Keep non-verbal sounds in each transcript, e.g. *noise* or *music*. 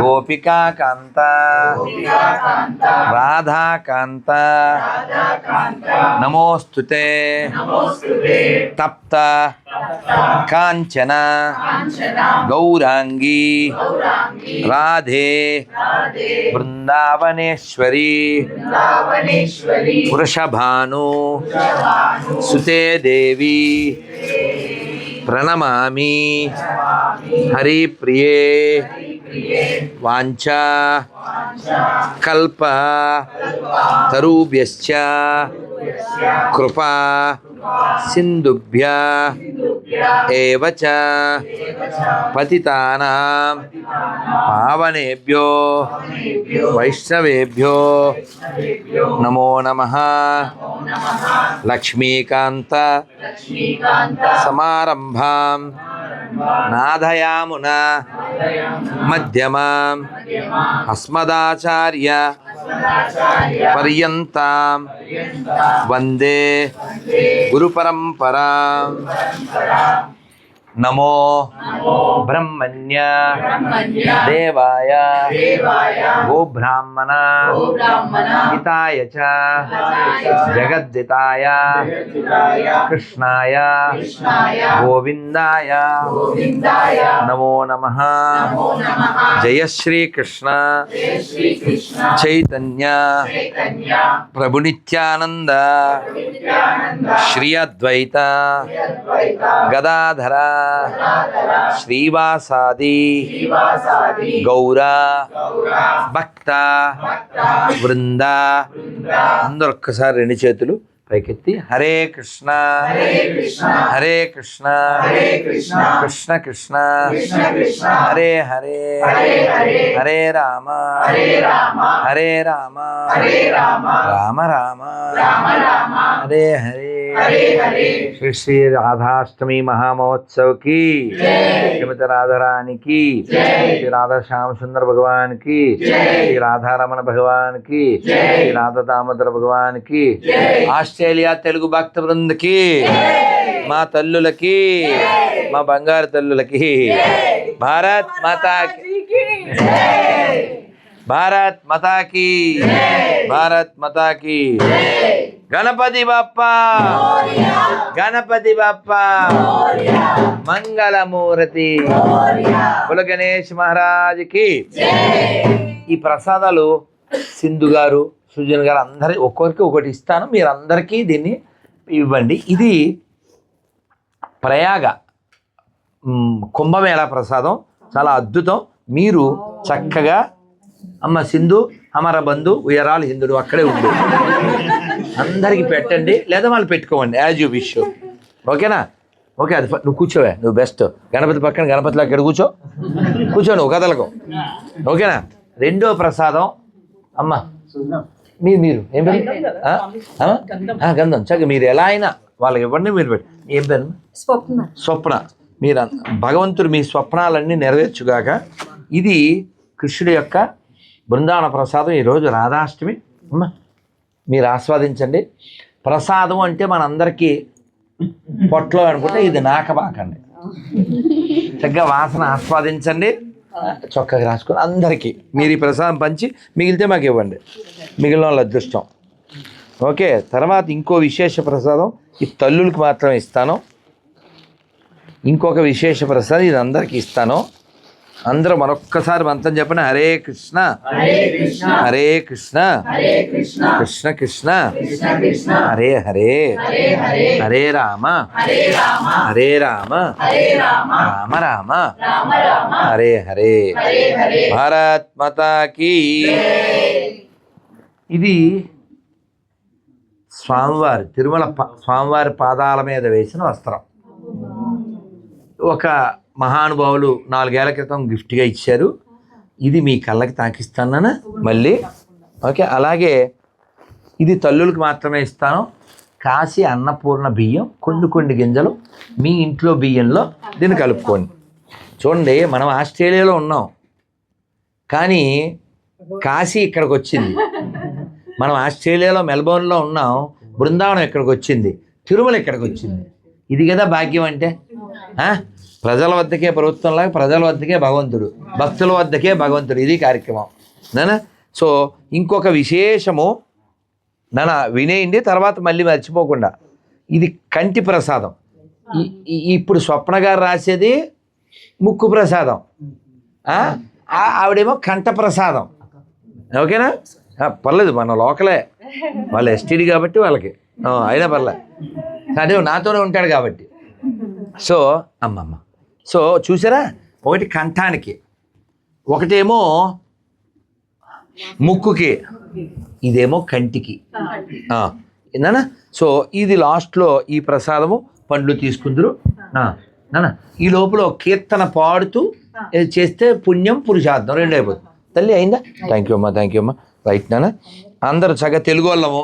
गोपिका कांता राधा कांता नमोस्तुते तप्त। कांचना गौरांगी राधे। वृंदावनेश्वरी वृषभानु। सुते देवी। ప్రణమామి. హరి ప్రియే వాంఛా. కల్ప. తరుభ్యశ్చ. కృపా. సింధుభ్య. ఏవ పతితానాం పావనేభ్యో వైష్ణవేభ్యో నమో నమ లక్ష్మీకాంత సమారంభాం నాదయామున మధ్యమాం అస్మదాచార్య పర్యంతాం వందే గురుపరంపరా नमो ब्रह्मण्य देवाय गोब्राह्मण हिताय च जगद्दिताय कृष्णाय गोविन्दाय नमो नमः। जय श्रीकृष्ण। चैतन्य। प्रभुनित्यानन्द। श्री अद्वैत गदाधरा। శ్రీవాసాది గౌర భక్త బృంద అందరు ఒక్కసారి రెండు చేతులు పైకెత్తి హరే కృష్ణ హరే కృష్ణ కృష్ణ కృష్ణ హరే హరే హరే రామ హరే రామ రామ రామ హరే హరే శ్రీ శ్రీ రాధాష్టమి మహామహోత్సవ్కి శ్రీమతి రాధారాణి కి శ్రీ రాధా శ్యామ సుందర భగవాన్కి శ్రీ రాధారమణ భగవాన్కి శ్రీ రాధా దామోదర భగవాన్కి ఆస్ట్రేలియా తెలుగు భక్త బృందకి మా తల్లులకి మా బంగారు తల్లులకి భారత్ మాతాకి. భారత్ మతాకి భారత్ మతాకి గణపతి బప్ప. గణపతి బప్ప. మంగళమూర్తి. కుల గణేష్ మహారాజ్కి ఈ ప్రసాదాలు సింధు గారు సుజన్ గారు అందరి ఒక్కొక్కరికి ఒకటి ఇస్తాను. మీరు అందరికీ దీన్ని ఇవ్వండి. ఇది ప్రయాగ కుంభమేళా ప్రసాదం. చాలా అద్భుతం. మీరు చక్కగా అమ్మ సింధు అమర బంధు ఉయరాలు హిందుడు అక్కడే ఉండు. అందరికి పెట్టండి లేదా వాళ్ళు పెట్టుకోండి యాజ్ యూ విష్ ఓకేనా? ఓకే అది నువ్వు కూర్చోవే నువ్వు బెస్ట్ గణపతి పక్కన గణపతిలో ఇక్కడ కూర్చో. కూర్చో నువ్వు కదలకు. ఓకేనా? రెండో ప్రసాదం అమ్మ. మీరు మీరు ఏం పేరు? గంధం చక్క మీరు ఎలా అయినా వాళ్ళకి ఇవ్వండి మీరు పెట్టి. ఏం పేరు? స్వప్న. స్వప్న. మీరు భగవంతుడు మీ స్వప్నాలన్నీ నెరవేర్చుగాక ఇది కృష్ణుడి యొక్క బృందావన ప్రసాదం ఈరోజు రాధాష్టమి. అమ్మా మీరు ఆస్వాదించండి. ప్రసాదం అంటే మనందరికీ పొట్లో అనుకుంటే ఇది నాకబాకండి చక్కగా వాసన ఆస్వాదించండి. చొక్కగా రాసుకుని అందరికీ మీరు ఈ ప్రసాదం పంచి మిగిలితే మాకు ఇవ్వండి. మిగిలిన వాళ్ళ అదృష్టం. ఓకే తర్వాత ఇంకో విశేష ప్రసాదం. ఈ తల్లులకు మాత్రమే ఇస్తాను. ఇంకొక విశేష ప్రసాదం ఇది అందరికి ఇస్తాను. అందరూ మరొక్కసారి మంత్రం చెప్పండి. హరే కృష్ణ. హరే కృష్ణ. కృష్ణ. కృష్ణ. హరే హరే. హరే రామ. హరే రామ. రామ. రామ. హరే హరే. భారత్ ఇది స్వామివారి తిరుమల స్వామివారి పాదాల మీద వేసిన వస్త్రం. ఒక మహానుభావులు నాలుగేళ్ళ క్రితం గిఫ్ట్గా ఇచ్చారు. ఇది మీ కళ్ళకి తాకిస్తాను మళ్ళీ. ఓకే అలాగే ఇది తల్లులకు మాత్రమే ఇస్తాను. కాశీ అన్నపూర్ణ బియ్యం కొన్ని కొన్ని గింజలు మీ ఇంట్లో బియ్యంలో దీన్ని కలుపుకోండి చూడండి మనం ఆస్ట్రేలియాలో ఉన్నాం. కానీ కాశీ ఇక్కడికి వచ్చింది మనం ఆస్ట్రేలియాలో మెల్బోర్న్లో ఉన్నాం. బృందావనం ఇక్కడికి వచ్చింది తిరుమల ఇక్కడికి వచ్చింది ఇది కదా భాగ్యం అంటే? ప్రజల వద్దకే ప్రభుత్వంలాగా ప్రజల వద్దకే భగవంతుడు భక్తుల వద్దకే భగవంతుడు. ఇది కార్యక్రమం. నానా? సో ఇంకొక విశేషము నాన్న వినేయండి తర్వాత మళ్ళీ మర్చిపోకుండా. ఇది కంటి ప్రసాదం. ఇప్పుడు స్వప్న గారు రాసేది ముక్కు ప్రసాదం. ఆ? ఆవిడేమో కంఠ ప్రసాదం. ఓకేనా? పర్లేదు మన లోకలే. వాళ్ళు ఎస్టీడీ కాబట్టి వాళ్ళకి. అయినా పర్లేదు అదే నాతోనే ఉంటాడు కాబట్టి. సో అమ్మమ్మ. సో చూసారా? ఒకటి కంఠానికి ఒకటేమో ముక్కుకి ఇదేమో కంటికి. ఏందన్నా? సో ఇది లాస్ట్లో ఈ ప్రసాదము పండ్లు తీసుకుందరు. నాన్న ఈ లోపల కీర్తన పాడుతూ చేస్తే పుణ్యం పురుషార్థం రెండు అయిపోతుంది. తల్లి అయిందా? థ్యాంక్ యూ అమ్మా థ్యాంక్ యూ అమ్మా. రైట్ నాన్న? అందరూ చక్కగా తెలుగు వాళ్ళము?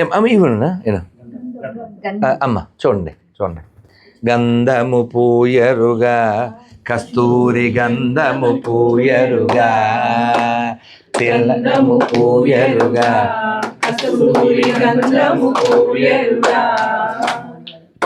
ఏం అమ్మ ఇవ్వను ఏనా అమ్మ చూడండి చూడండి. గంధము పూయరుగా కస్తూరి గంధము పూయరుగా. తెల్లము పూయరుగా.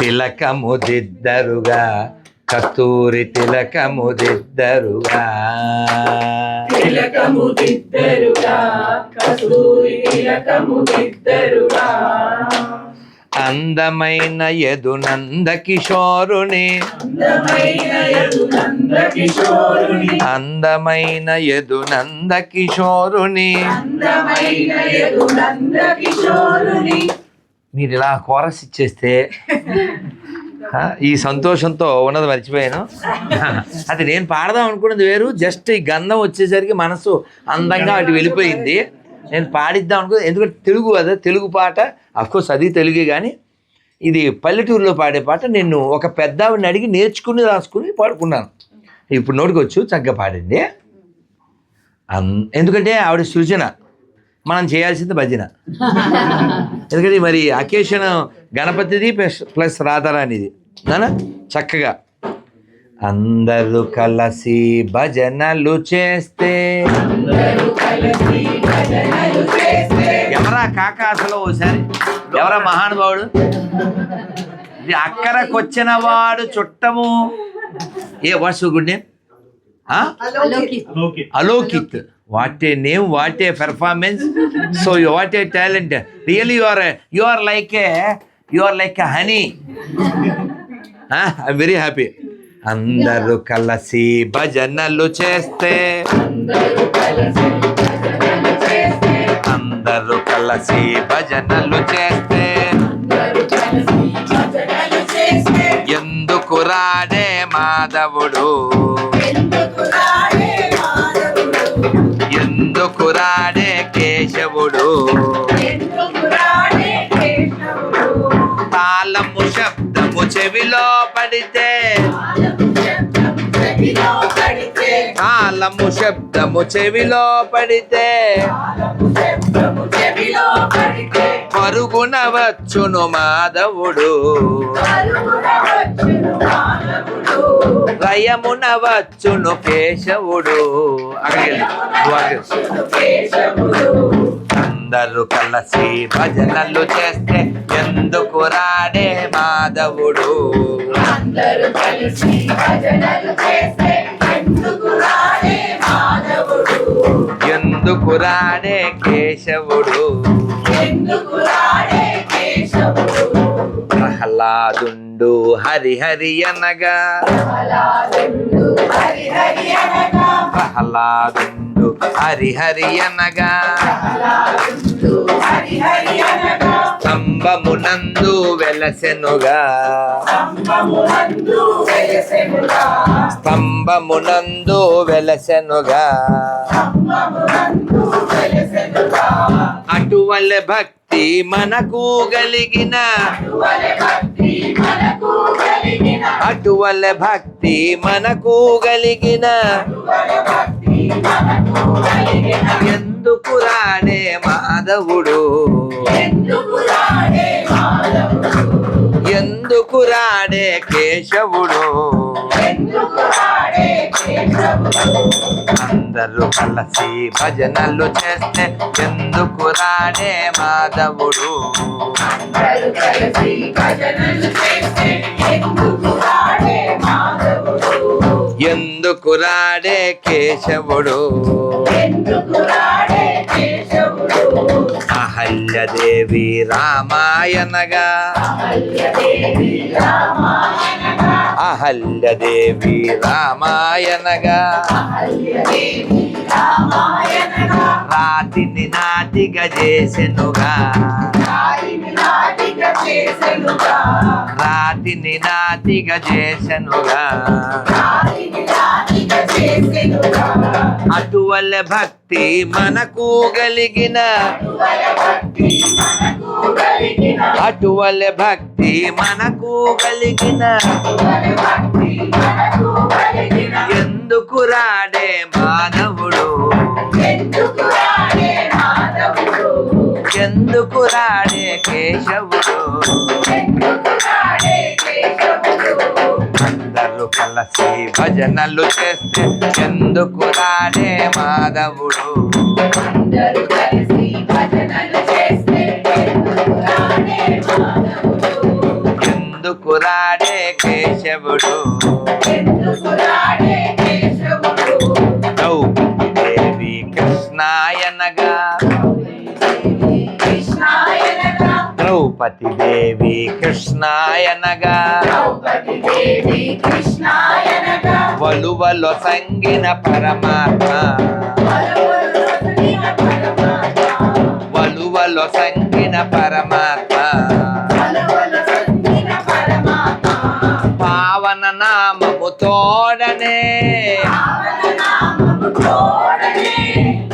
తిలకము దిద్దరుగా కస్తూరి తిలకము దిద్దరుగా. తిలకము దిద్దరుగా కస్తూరి తిలకము దిద్దరుగా. అందమైన యదునంద కిషోరుని. అందమైన యదునంద కిశోరుని అందమైన యదునంద కిషోరుని. అందమైన యదునంద కిశోరుని మీరు ఇలా కోరస్ ఇచ్చేస్తే ఈ సంతోషంతో ఉన్నది మర్చిపోయాను. అది నేను పాడదాం అనుకున్నది వేరు జస్ట్ ఈ గంధం వచ్చేసరికి మనసు అందంగా అటు వెళ్ళిపోయింది. నేను పాడిద్దాం అనుకో ఎందుకంటే తెలుగు కదా తెలుగు పాట అఫ్కోర్స్ అది తెలుగే కానీ ఇది పల్లెటూరులో పాడే పాట నేను ఒక పెద్దవిడని అడిగి నేర్చుకుని రాసుకుని పాడుకున్నాను. ఇప్పుడు నోటికొచ్చు చక్కగా పాడండి. ఎందుకంటే ఆవిడ సృజన మనం చేయాల్సింది భజన. ఎందుకంటే మరి అకేషన్ గణపతిది ప్లస్ ప్లస్ రాధారాణిది నానా? చక్కగా. అందరూ కలిసి భజనలు చేస్తే ఎవరా కాక అసలు ఓసారి? ఎవరా మహానుభావుడు? ఇది అక్కరకొచ్చిన వాడు చుట్టము. A what's good name? Alokit. What a name what a performance so what a talent really you are you are like a you are like a honey I very happy అందరూ కలిసి భజనలు చేస్తే. అందరూ కలిసి భజనలు చేస్తే ఎందుకు రాడే మాధవుడు? ఎందుకు రాడే కేశవుడు? తాళము శబ్దము చెవిలో పడితే తాళము శబ్దము చెవిలో పడితే. పరుగున వచ్చును మాధవుడు. లయమున వచ్చును కేశవుడు. అక్కడికి అందరూ కలిసి భజనలు చేస్తే ఎందుకు రాడే మాధవుడు? అందరూ కలిసి భజనలు చేస్తే ఎందుకు రాడే మాధవుడు? ఎందుకు రాడే కేశవుడు? ఎందుకు రాడే కేశవుడు? ప్రహ్లాదుండు హరిహరి అనగా ప్రహ్లాదుడు హరి హరి అనగా హరిహరి అనగా హరి అనగా స్తంభమునందు వెలసెనుగా. స్తంభమునందు వెలసెనుగా. వెలసెనుగా అటువల భక్తి మనకు కలిగిన అటువల భక్తి మనకు కలిగిన ఎందుకు రాడే మాధవుడు? ఎందుకు రాడే కేశవుడు? ఎందుకు రాడే కేశవుడు అందరూ కలిసి భజనలు చేస్తే ఎందుకు రాడే మాధవుడు? అందరూ కలిసి భజనలు చేస్తే ఎందుకు రాడే మాధవుడు? ఎందుకు రాడే కేశవుడు? అహల్యదేవి రామాయణగా. అహల్యదేవి రామాయణగా. రాతిని నాటిక చేసెనుగా. రాతిని నాటిగా చేసెనుగా. రాయిని నాటిక చేసెనుగా. అటువల భక్తి మనకు కలిగిన. అటువల భక్తి మనకు కలిగిన. ఎందుకు రాడే మానవుడు? ఎందుకు రాడే మాధవుడు ఎందుకు రాడే కేశవుడు? అందరూ కలిసి భజనలు చేస్తే ఎందుకు రాడే మాధవుడు? ఎందుకు రాడే కేశవుడు? ద్రౌపది దేవి కృష్ణాయనగా. వలువలో సంగిన పరమాత్మ. వలవలు సంగిన పరమాత్మ. పావన నామము తోడనే.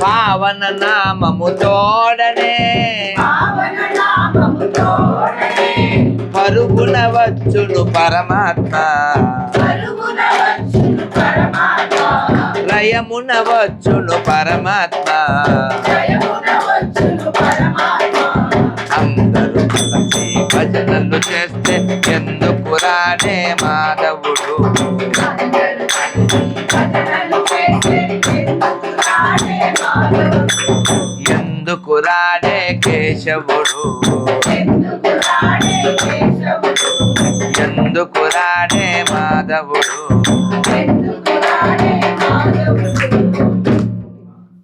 పావన నామము తోడనే. పరుగున వచ్చును పరమాత్మ. లయమున వచ్చును పరమాత్మ. అందరూ కలిసి భజనలు చేస్తే ఎందుకు రాడే మాధవుడు ఎందుకు రాడే కేశవుడు? ఎందుకు రాడే మాధవుడు?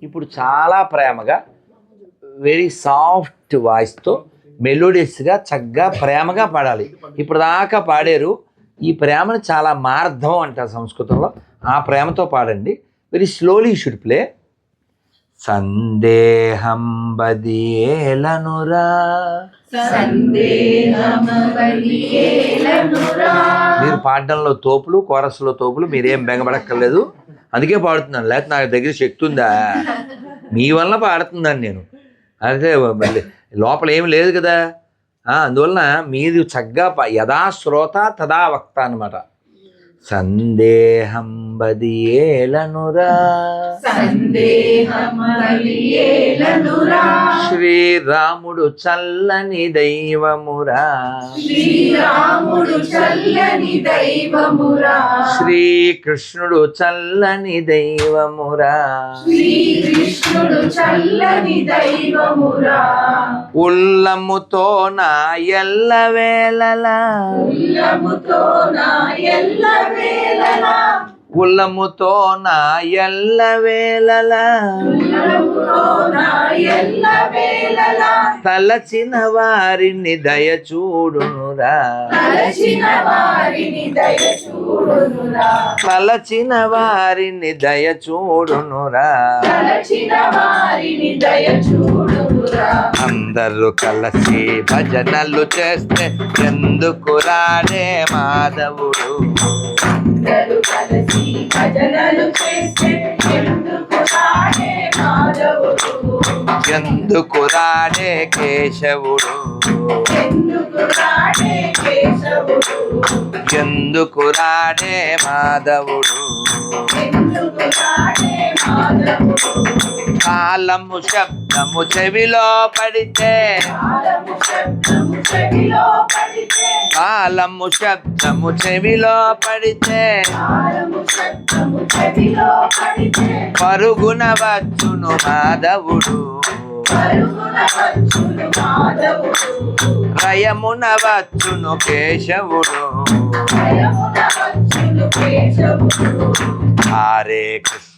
ఇప్పుడు చాలా ప్రేమగా వెరీ సాఫ్ట్ వాయిస్తో మెలోడియస్గా చక్కగా ప్రేమగా పాడాలి. ఇప్పుడు దాకా పాడారు. ఈ ప్రేమను చాలా మార్ధం అంటారు సంస్కృతంలో. ఆ ప్రేమతో పాడండి. వెరీ స్లోలీ షుడ్ ప్లే సందేహం బదియేలనురా. సందేహమవలియేలనురా మీరు పాడడంలో తోపులు కోరస్లో తోపులు మీరేం బెంగపడక్కర్లేదు అందుకే పాడుతున్నాను. లేకపోతే నా దగ్గర శక్తి ఉందా? మీ వల్ల పాడుతున్నాను నేను. అదే మళ్ళీ లోపల ఏమి లేదు కదా. అందువలన మీరు చక్కగా ప- యథా శ్రోత తదా వక్త అనమాట సందేహం బదియేలనురా. సందేహమవలియేలనురా శ్రీరాముడు చల్లని దైవమురా. శ్రీరాముడు చల్లని దైవమురా. శ్రీకృష్ణుడు చల్లని దైవమురా. శ్రీకృష్ణుడు చల్లని దైవమురా. ఉల్లముతో నా ఎల్ల వేళలా. ఉల్లముతో నా ఎల్ల ఉల్లముతో నా ఎల్ల వేళలా. తలచిన వారిని దయ చూడునురా. తలచిన వారిని దయ చూడునురా. తలచిన వారిని దయ చూడునురా. తలచిన వారిని దయ చూడునురా. అందరూ కలిసి భజనలు చేస్తే ఎందుకు రాడే మాధవుడు? అందరూ కలిసి భజనలు చేస్తే ఎందుకు రాడే మాధవుడు? ఎందుకు రాడే కేశవుడు? ఎందుకు రాడే కేశవుడు? ఎందుకు రాడే మాధవుడు? ఎందుకు రాడే కాలము శబ్దము చెవిలో పడితే. కాలము శబ్దము చెవిలో పడితే. పరుగున వచ్చును మాధవుడు. రయమున వచ్చును కేశవుడు. ఆరే కృష్ణ.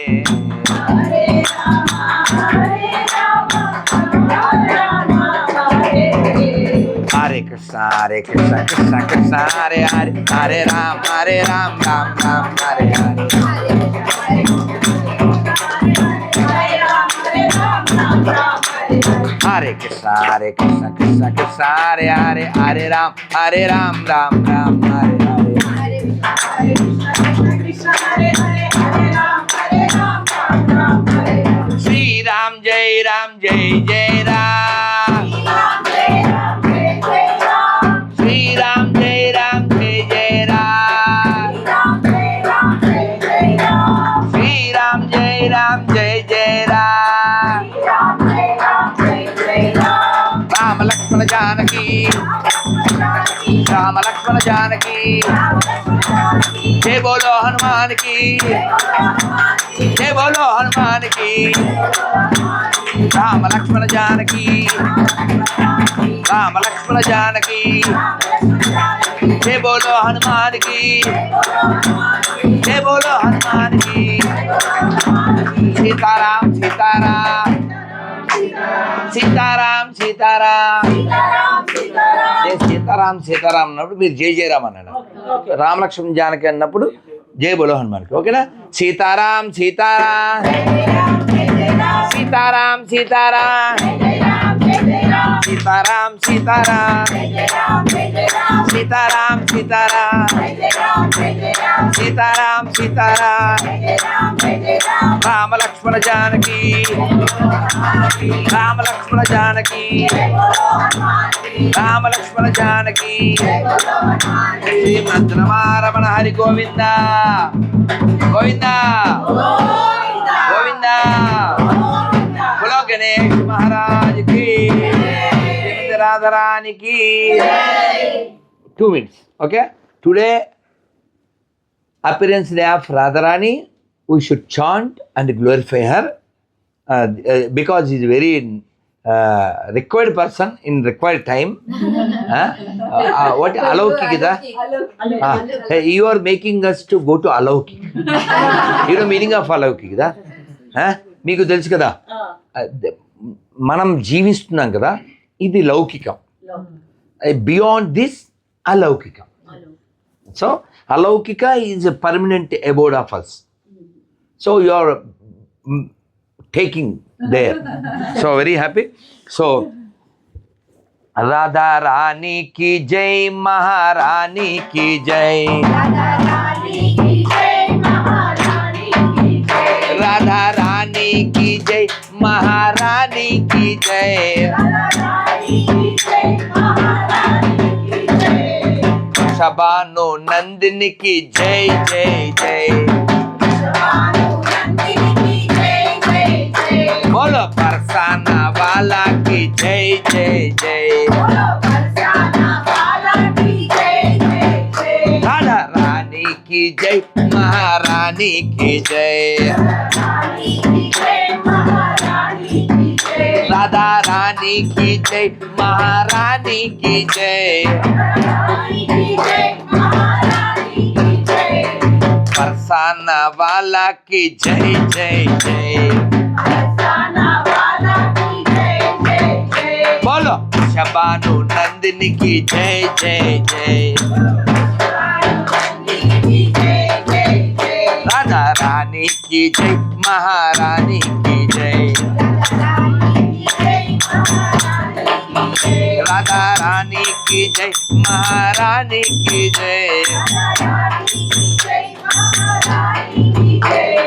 कृष्णा हरे कृष्णा कृष्णा कृष्णा, हरे हरे हरे राम हरे राम राम राम, हरे हरे। हरे कृष्णा हरे कृष्णा कृष्णा कृष्णा, हरे हरे हरे राम हरे राम राम राम, हरे हरे। श्री राम जय राम जय जय। రామ లక్ష్మణ జానకి. జయ బోలో హనుమానికి. జయ బోలో హనుమానికి. రామ లక్ష్మణ జానకి. రామ లక్ష్మణ జానకి. జయ బోలో హనుమానికి. జయ బోలో హనుమానికి. సీతారాం సీతారాం అన్నప్పుడు మీరు జై జయరామ్ అన్నాడు రామలక్ష్మణ్ జానకి అన్నప్పుడు జై బోలో హనుమాన్కి ఓకేనా సీతారాం సీతారాం సీతారాం సీతారాం సీతారాం సీతారాం సీతారాం సీతారాం సీతారాం సీతారాం రామ లక్ష్మణ జానకి రామ లక్ష్మణ జానకి రామ లక్ష్మణ జానకి శ్రీమద్ రమారమణ Hari Govinda, Govinda, Govinda, Govinda. महाराज की राधा रानी की two minutes okay appearance day of radharani. We should chant and glorify her. Uh, uh, because she is very uh, required person in required time. *laughs* Uh, uh, what alaukik is ah, You are making us to go to alaukik. *laughs* you know meaning of alaukik. మీకు తెలుసు కదా మనం జీవిస్తున్నాం కదా ఇది లౌకికం beyond this So so Alaukika is permanent abode of us. So you are mm, taking. there. So very happy. So Radha Rani की जय महारानी की जय राधा रानी की जय महारानी की जय राधा रानी की जय जय जय रानी की जय। राधा रानी की जय, महारानी की जय। फरसाना वाला की जय जय जय। बोलो, शबानु नंदिनी की जय जय जय। रानी की जय, महारानी की जय। राधा रानी की जय, महारानी की जय।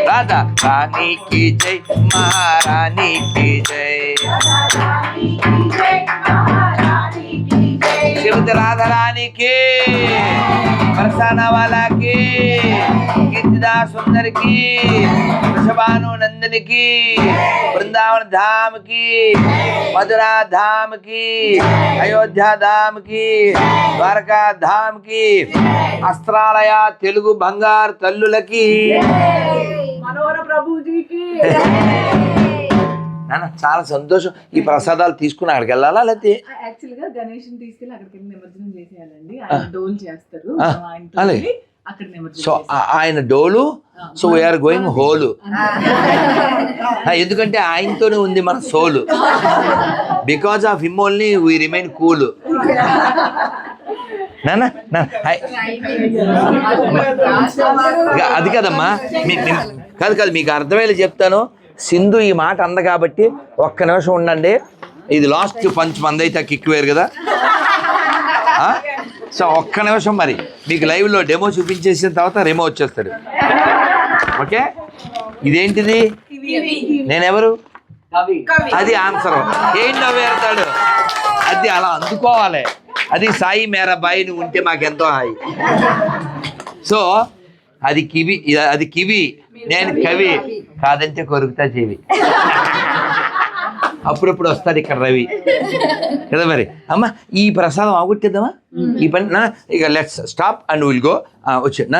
राधा रानी की जय, महारानी की जय। श्रीमती राधा रानी की बरसाना वाला की कीर्तिदास सुंदर की वृषभानु नंदन की वृंदावन धाम की मथुरा धाम की अयोध्या धाम की ద్వారకా ధామ్ కి అస్త్రాలయ తెలుగు బంగారు తల్లులకి మనోహర ప్రభుజీకి నాన్న చాలా సంతోషం. ఈ ప్రసాదాలు తీసుకుని అక్కడికి వెళ్ళాలా లేకపోతే? యాక్చువల్గా గణేష్ తీసుకెళ్ళి అక్కడికి నిమజ్జనం చేసేయాలండి. ఆయన డోల్ చేస్తారు. అలాగే. వెళ్ళి అక్కడ నిమజ్జనం సో ఆయన డోలు సో వీఆర్ గోయింగ్ హోలు. ఎందుకంటే ఆయనతోనే ఉంది మన soul. Because of him only we remain cool అది కదమ్మా కాదు కాదు మీకు అర్థమయ్యేలా చెప్తాను. సింధు ఈ మాట అంద కాబట్టి ఒక్క నిమిషం ఉండండి. ఇది లాస్ట్ పంచ్ మంది అయితే కిక్ వేరు కదా. సో ఒక్క నిమిషం మరి. మీకు లైవ్లో డెమో చూపించేసిన తర్వాత రెమో వచ్చేస్తాడు. ఓకే? ఇదేంటిది? నేనెవరు? అది ఆన్సర్ ఏం నవ్వేస్తాడు అది అలా అందుకోవాలి. అది సాయి మేరాబాయి నువ్వు ఉంటే మాకెంతో హాయి. సో అది కివి అది కివి. నేను కవి. కాదంటే కొరుకుతా చెవి అప్పుడప్పుడు వస్తాడు ఇక్కడ రవి. కదా మరి? అమ్మ ఈ ప్రసాదం ఆగొట్టేద్దామా? ఈ పని నా ఇక let's stop and will go వచ్చి నా